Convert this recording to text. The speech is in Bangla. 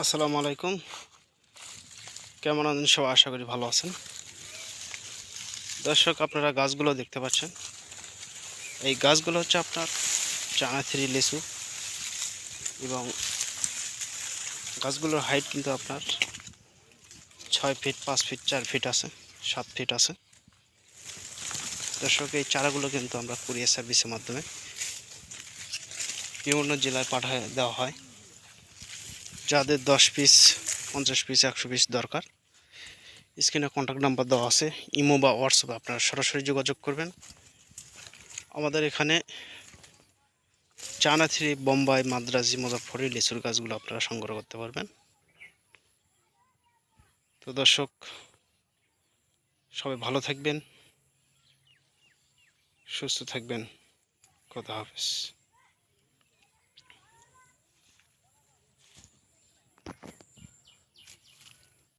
আসসালামু আলাইকুম। কেমন আছেন সব আশা করি ভালো আছেন। দর্শক, আপনারা গাছগুলো দেখতে পাচ্ছেন। এই গাছগুলো হচ্ছে আপনার চানা থ্রি লেসু এবং গাছগুলোর হাইট কিন্তু আপনার ছয় ফিট পাঁচ ফিট চার ফিট আছে, সাত ফিট আছে। দর্শক, এই চারাগুলো কিন্তু আমরা কুরিয়ার সার্ভিসের মাধ্যমে বিভিন্ন জেলায় পাঠায় দেওয়া হয়। যাদের দশ পিস পঞ্চাশ পিস একশো পিস দরকার স্ক্রিনে কন্ট্যাক্ট নাম্বার দেওয়া আছে, ইমো বা হোয়াটসঅ্যাপে আপনারা সরাসরি যোগাযোগ করবেন। আমাদের এখানে চানা থ্রি বোম্বাই, মাদ্রাজি মুজাফরি লিচুর গাছগুলো আপনারা সংগ্রহ করতে পারবেন। তো দর্শক, সবাই ভালো থাকবেন, সুস্থ থাকবেন। কথা হাফেজ।